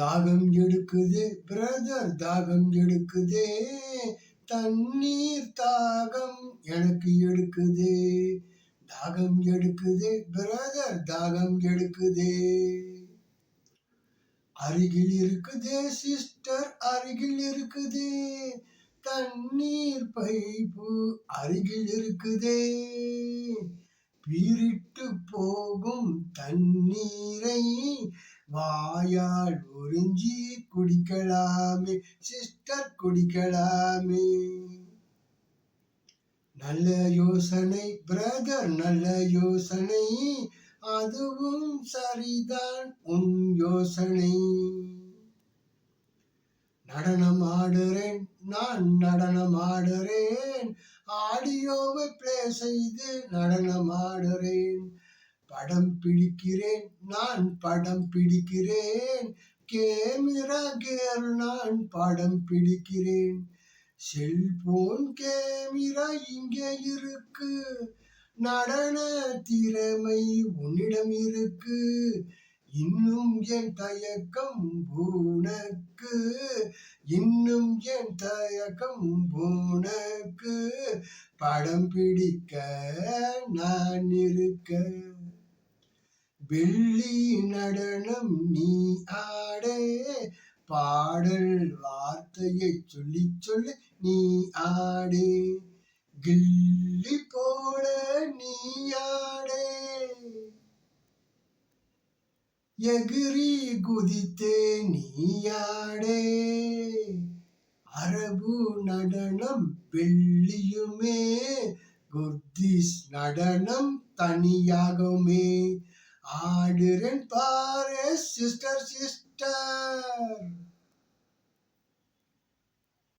தாகம் எடுக்குது பிரதர் தாகம் எடுக்குதே. தண்ணீர் தாகம் எனக்கு எடுக்குதே. தாகம் எடுக்குது பிரதர் தாகம் எடுக்குதே. அருகில் இருக்குதே சிஸ்டர் அருகில் இருக்குதே. தண்ணீர் பைப்பு அருகில் இருக்குதே. பீரிட்டு போகும் தண்ணீரை வாயால் உறிஞ்சி குடிக்கலாமே சிஸ்டர் குடிக்கலாமே. நல்ல யோசனை பிரதர் நல்ல யோசனை. அதுவும் சரிதான் உன் யோசனை. நடனம் ஆடுறேன் நான் நடனம் ஆடுறேன். ஆடியோவை பிளே செய்து நடனம் ஆடுறேன். படம் பிடிக்கிறேன் நான் படம் பிடிக்கிறேன். கேமிரா கேர் நான் படம் பிடிக்கிறேன். செல்போன் கேமிரா இங்கே இருக்கு. நடன திறமை உன்னிடம் இருக்கு. இன்னும் என் தயக்கம் உனக்கு. இன்னும் என் தயக்கம் உனக்கு. படம் பிடிக்க நான் இருக்க வெள்ளி நடனம் நீ ஆடே. பாடல் வார்த்தையை சொல்லி சொல்லி நீ ஆடே. கில்லி போல நீ ஆடே. எகிரி குதித்தே நீயாடே அரபு நடனம் வெள்ளியுமே குர்திஸ் நடனம் தனியாகுமே. Adirent pares, sister, sister.